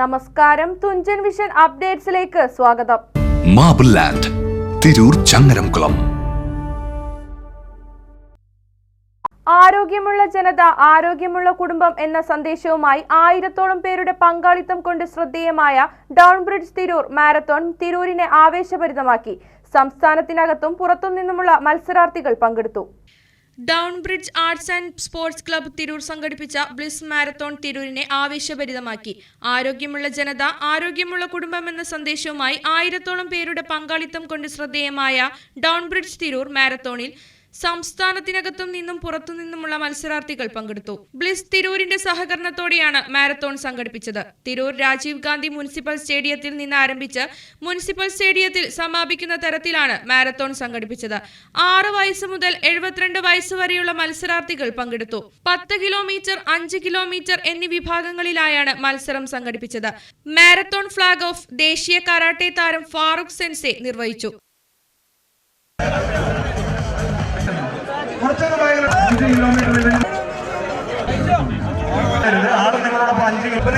നമസ്കാരം. തുഞ്ചൻ വിഷൻ അപ്ഡേറ്റ്സിലേക്ക് സ്വാഗതം. Marble land Tirur Changaramkulam. ആരോഗ്യമുള്ള ജനത ആരോഗ്യമുള്ള കുടുംബം എന്ന സന്ദേശവുമായി ആയിരത്തോളം പേരുടെ പങ്കാളിത്തം കൊണ്ട് ശ്രദ്ധേയമായ ഡൗൺ ബ്രിഡ്ജ് തിരൂർ മാരത്തോൺ തിരൂരിനെ ആവേശഭരിതമാക്കി. സംസ്ഥാനത്തിനകത്തും പുറത്തും നിന്നുമുള്ള മത്സരാർത്ഥികൾ പങ്കെടുത്തു. Down bridge arts and sports club Tirur സംഘടിപ്പിച്ച ബ്ലിസ് മാരത്തോൺ തിരൂരിനെ ആവേശഭരിതമാക്കി. ആരോഗ്യമുള്ള ജനത ആരോഗ്യമുള്ള കുടുംബം എന്ന സന്ദേശവുമായി ആയിരത്തോളം പേരുടെ പങ്കാളിത്തം കൊണ്ട് ശ്രദ്ധേയമായ ഡൗൺ ബ്രിഡ്ജ് തിരൂർ മാരത്തോണിൽ സംസ്ഥാനത്തിനകത്തും നിന്നും പുറത്തു നിന്നുമുള്ള മത്സരാർത്ഥികൾ പങ്കെടുത്തു. ബ്ലിസ് തിരൂരിന്റെ സഹകരണത്തോടെയാണ് മാരത്തോൺ സംഘടിപ്പിച്ചത്. തിരൂർ രാജീവ് ഗാന്ധി മുനിസിപ്പൽ സ്റ്റേഡിയത്തിൽ നിന്ന് ആരംഭിച്ച് മുനിസിപ്പൽ സ്റ്റേഡിയത്തിൽ സമാപിക്കുന്ന തരത്തിലാണ് മാരത്തോൺ സംഘടിപ്പിച്ചത്. ആറ് വയസ്സ് മുതൽ എഴുപത്തിരണ്ട് വയസ്സ് വരെയുള്ള മത്സരാർത്ഥികൾ പങ്കെടുത്തു. പത്ത് കിലോമീറ്റർ അഞ്ച് കിലോമീറ്റർ എന്നീ വിഭാഗങ്ങളിലായാണ് മത്സരം സംഘടിപ്പിച്ചത്. മാരത്തോൺ ഫ്ളാഗ് ഓഫ് ദേശീയ കരാട്ടെ താരം ഫാറൂഖ് സെൻസെ നിർവഹിച്ചു. അഞ്ച് കിലോമീറ്റർ ആറ് നിങ്ങളോടൊപ്പം അഞ്ച് കിലോ ഇപ്പൊ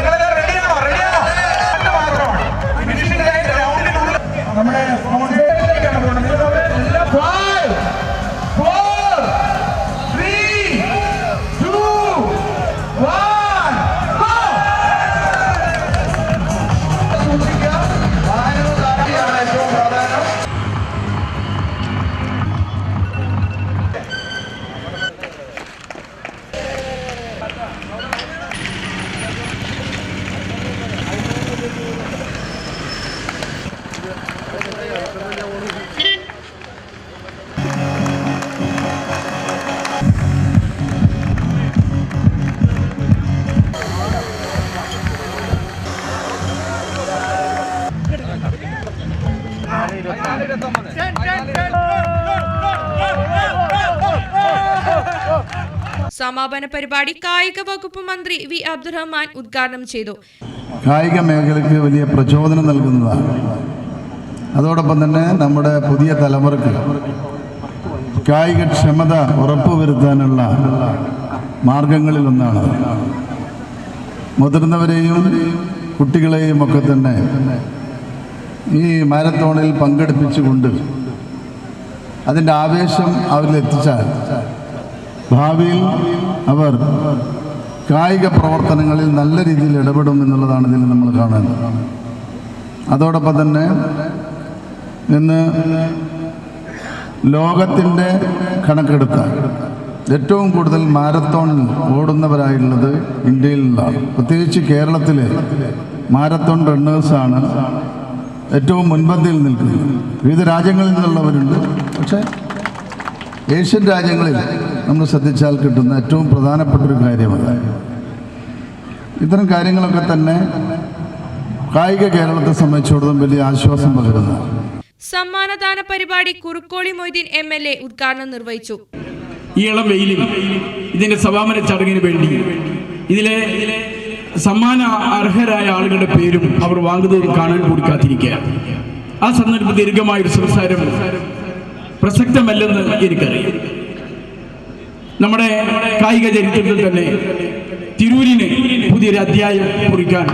സമാപന പരിപാടി കായിക വകുപ്പ് മന്ത്രി വി അബ്ദുറഹ്മാൻ ഉദ്ഘാടനം ചെയ്തു. കായിക മേഖലയ്ക്ക് വലിയ പ്രചോദനം നൽകുന്നതാണ്. അതോടൊപ്പം തന്നെ നമ്മുടെ പുതിയ തലമുറയ്ക്ക് കായികക്ഷമത ഉറപ്പുവരുത്താനുള്ള മാർഗങ്ങളിലൊന്നാണ് മുതിർന്നവരെയും കുട്ടികളെയും ഒക്കെ തന്നെ ഈ മാരത്തോണിൽ പങ്കെടുപ്പിച്ചുകൊണ്ട് അതിന്റെ ആവേശം അവരിൽ എത്തിച്ചാൽ ഭാവിയിൽ അവർ കായിക പ്രവർത്തനങ്ങളിൽ നല്ല രീതിയിൽ ഇടപെടും എന്നുള്ളതാണ് ഇതിൽ നമ്മൾ കാണുന്നത്. അതോടൊപ്പം തന്നെ ഇന്ന് ലോകത്തിന്റെ കണക്കെടുത്ത ഏറ്റവും കൂടുതൽ മാരത്തോണിൽ ഓടുന്നവരായുള്ളത് ഇന്ത്യയിലാണ് പ്രത്യേകിച്ച് കേരളത്തിലെ മാരത്തോൺ റണ്ണേഴ്സാണ് ഏറ്റവും മുൻപന്തിയിൽ നിൽക്കുന്നത്. വിവിധ രാജ്യങ്ങളിൽ നിന്നുള്ളവരുണ്ട്. പക്ഷേ ഏഷ്യൻ രാജ്യങ്ങളിൽ നമ്മൾ ശ്രദ്ധിച്ചാൽ കിട്ടുന്ന ഏറ്റവും പ്രധാനപ്പെട്ട ഒരു കാര്യമാണ് ഇത്തരം കാര്യങ്ങളൊക്കെ തന്നെ കായിക കേരളത്തെ സംബന്ധിച്ചിടത്തോളം വലിയ ആശ്വാസം പകരുന്നു. സമ്മാനദാന പരിപാടി Kurukkoli Moideen M L A ഉദ്ഘാടനം നിർവഹിച്ചു. ഈ ഇളം വെയിലിൽ ഇതിന്റെ സമാപന ചടങ്ങിന് വേണ്ടി ഇതിലെ സമ്മാന അർഹരായ ആളുകളുടെ പേരും അവർ വാങ്ങുന്നത് കാണാൻ കൂടി ആ സന്ദർഭത്തിൽ ദീർഘമായ ഒരു സംസാരം പ്രസക്തമല്ലെന്ന് എനിക്കറിയാം. നമ്മുടെ കായിക ചരിത്രത്തിൽ തന്നെ തിരൂരിന് പുതിയൊരു അധ്യായം കുറിക്കാൻ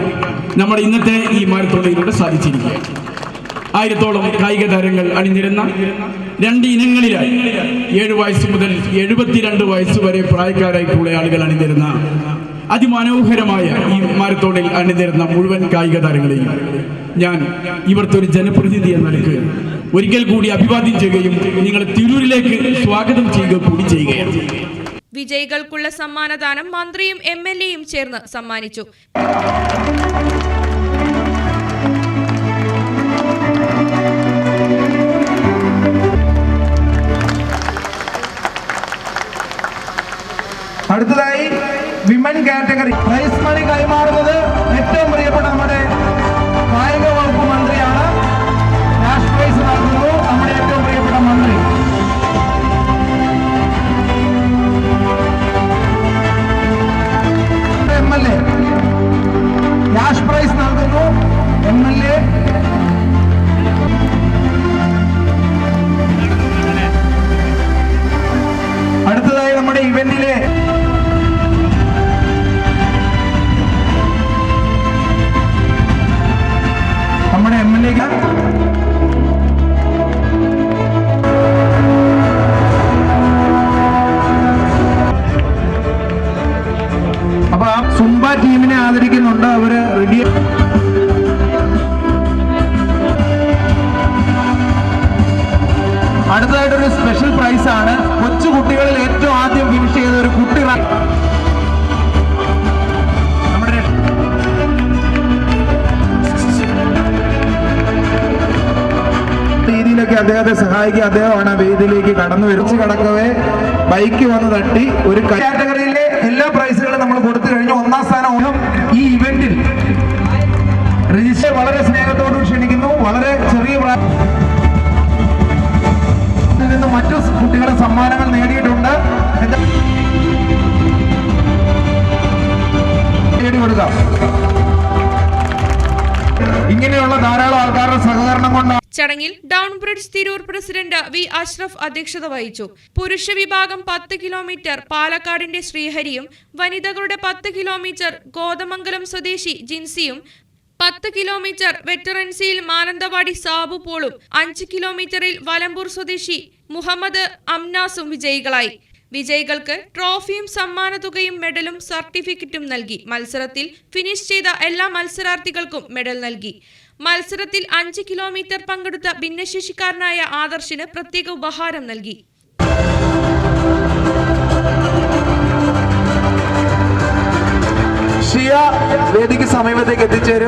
നമ്മുടെ ഇന്നത്തെ ഈ മാരത്തോണിലൂടെ സാധിച്ചിരിക്കുകയാണ്. ആയിരത്തോളം കായിക താരങ്ങൾ അണിനിരുന്ന രണ്ട് ഇനങ്ങളിലായി ഏഴ് വയസ്സ് മുതൽ എഴുപത്തിരണ്ട് വയസ്സ് വരെ പ്രായക്കാരായിട്ടുള്ള ആളുകൾ അണിനിരുന്ന അതിമനോഹരമായ ഈ മാരത്തോണിൽ അണിനിരുന്ന മുഴുവൻ കായിക താരങ്ങളെയും ഞാൻ ഒരു ജനപ്രതിനിധി എന്ന നിലയ്ക്ക് ഒരിക്കൽ കൂടി അഭിവാദ്യം ചെയ്യുകയും നിങ്ങളെ തിരൂരിലേക്ക് സ്വാഗതം ചെയ്യുക കൂടി ചെയ്യുകയാണ്. വിജയികൾക്കുള്ള സമ്മാനദാനം മന്ത്രിയും എം ചേർന്ന് സമ്മാനിച്ചു. vida രീതിയിലൊക്കെ അദ്ദേഹത്തെ സഹായിക്കുക. അദ്ദേഹമാണ് വേദിയിലേക്ക് കടന്നു. വരച്ച് കടക്കവേ ബൈക്ക് വന്ന് തട്ടി ഒരു കാറ്റഗറിയിലെ എല്ലാ പ്രൈസുകളും നമ്മൾ കൊടുത്തു കഴിഞ്ഞു. ഒന്നാം സ്ഥാനം ഈ ഇവന്റിൽ രജിസ്റ്റർ വളരെ സ്നേഹത്തോടും ക്ഷണിക്കുന്നു. വളരെ ചെറിയ മറ്റു കുട്ടികളെ സമ്മാനങ്ങൾ നേടിയിട്ടുണ്ട്. നേടിക്കൊടുക്കാം. കൊടുക്കാം ഇങ്ങനെയുള്ള ധാരാളം ആൾക്കാരുടെ സഹകരണം കൊണ്ടാണ് ചടങ്ങിൽ down bridge Tirur president V Ashraf അധ്യക്ഷത വഹിച്ചു. പുരുഷ വിഭാഗം പത്ത് കിലോമീറ്റർ പാലക്കാടിന്റെ ശ്രീഹരിയും വനിതകളുടെ പത്ത് കിലോമീറ്റർ കോതമംഗലം സ്വദേശി ജിൻസിയും പത്ത് കിലോമീറ്റർ വെറ്ററൻസിയിൽ മാനന്തവാടി സാബു പോളും അഞ്ച് കിലോമീറ്ററിൽ വലമ്പൂർ സ്വദേശി മുഹമ്മദ് അംനാസും വിജയികളായി. വിജയികൾക്ക് ട്രോഫിയും സമ്മാനതുകയും മെഡലും സർട്ടിഫിക്കറ്റും നൽകി. മത്സരത്തിൽ ഫിനിഷ് ചെയ്ത എല്ലാ മത്സരാർത്ഥികൾക്കും മെഡൽ നൽകി. മത്സരത്തിൽ അഞ്ച് കിലോമീറ്റർ പങ്കെടുത്ത ഭിന്നശേഷിക്കാരനായ ആദർശിന് പ്രത്യേക ഉപഹാരം നൽകി. വേദിക്ക് സമീപത്തേക്ക്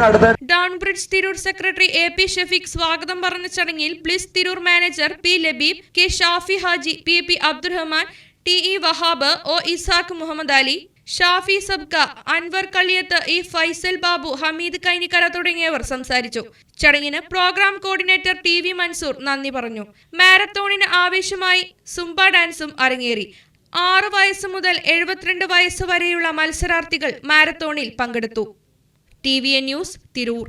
അടുത്ത down bridge Tirur secretary A P Shafeeq സ്വാഗതം പറഞ്ഞ ചടങ്ങിൽ bliss Tirur manager P Labeeb K Shafi Haji P P Abdurahman T E Wahab O Ishaq Muhammad Ali Shafi Sabka Anwar Kaliyath E Faisal Babu Hameed Kainikkara തുടങ്ങിയവർ സംസാരിച്ചു. ചടങ്ങിന് programme coordinator T V Mansoor നന്ദി പറഞ്ഞു. മാരത്തോണിന് ആവേശമായി Zumba ഡാൻസും അരങ്ങേറി. ആറ് വയസ്സ് മുതൽ എഴുപത്തിരണ്ട് വയസ്സ് വരെയുള്ള മത്സരാർത്ഥികൾ മാരത്തോണിൽ പങ്കെടുത്തു. T V A news Tirur.